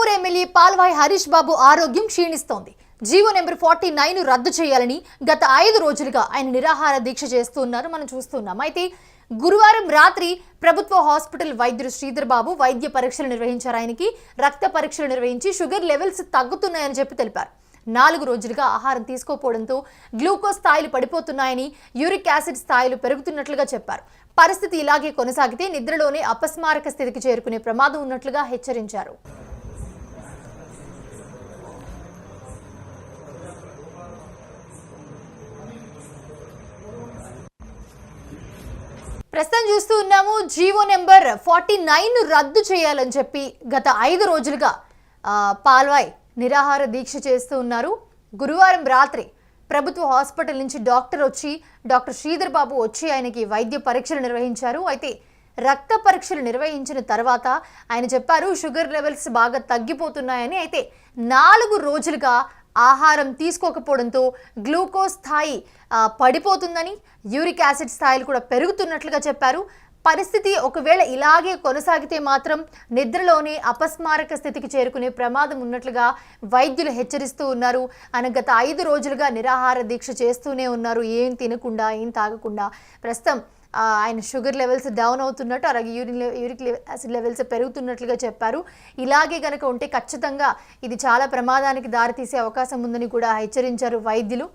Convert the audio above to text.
Hindupur MLA Palvai Harish Babu ఆరోగ్యం క్షీణిస్తోంది. GO number forty nine రద్దు చేయాలని గత ఐదు రోజులుగా ఆయన నిరాహార దీక్ష చేస్తున్నారు. మనం చూస్తున్నాం. అయితే గురువారం రాత్రి ప్రభుత్వ హాస్పిటల్ వైద్యుడు శ్రీధర్ బాబు వైద్య పరీక్షలు నిర్వహించారు. ఆయనకి రక్త పరీక్షలు నిర్వహించి షుగర్ లెవెల్స్ తగ్గుతున్నాయని చెప్పి తెలిపారు. నాలుగు రోజులుగా ఆహారం తీసుకోకపోవడంతో గ్లూకోజ్ స్థాయిలు పడిపోతున్నాయని యూరిక్ యాసిడ్ స్థాయిలు పెరుగుతున్నట్లుగా చెప్పారు. పరిస్థితి ఇలాగే కొనసాగితే నిద్రలోనే అపస్మారక స్థితికి చేరుకునే ప్రమాదం ఉన్నట్లుగా హెచ్చరించారు. ప్రస్తుతం చూస్తూ ఉన్నాము జీవో నెంబర్ ఫార్టీ నైన్ రద్దు చేయాలని చెప్పి గత ఐదు రోజులుగా పాల్వాయ్ నిరాహార దీక్ష చేస్తూ ఉన్నారు. గురువారం రాత్రి ప్రభుత్వ హాస్పిటల్ నుంచి డాక్టర్ వచ్చి డాక్టర్ శ్రీధర్ బాబు వచ్చి ఆయనకి వైద్య పరీక్షలు నిర్వహించారు. అయితే రక్త పరీక్షలు నిర్వహించిన తర్వాత ఆయన చెప్పారు షుగర్ లెవెల్స్ బాగా తగ్గిపోతున్నాయని. అయితే నాలుగు రోజులుగా ఆహారం తీసుకోకపోవడంతో గ్లూకోజ్ స్థాయి పడిపోతుందని యూరిక్ యాసిడ్ స్థాయిలు కూడా పెరుగుతున్నట్లుగా చెప్పారు. పరిస్థితి ఒకవేళ ఇలాగే కొనసాగితే మాత్రం నిద్రలోనే అపస్మారక స్థితికి చేరుకునే ప్రమాదం ఉన్నట్లుగా వైద్యులు హెచ్చరిస్తూ ఉన్నారు. ఆయన గత ఐదు రోజులుగా నిరాహార దీక్ష చేస్తూనే ఉన్నారు. ఏం తినకుండా ఏం తాగకుండా. ప్రస్తుతం ఆయన షుగర్ లెవెల్స్ డౌన్ అవుతున్నట్టు అలాగే యూరిన్ యూరిక్ యాసిడ్ లెవెల్స్ పెరుగుతున్నట్లుగా చెప్పారు. ఇలాగే కనుక ఉంటే ఖచ్చితంగా ఇది చాలా ప్రమాదానికి దారితీసే అవకాశం ఉందని కూడా హెచ్చరించారు వైద్యులు.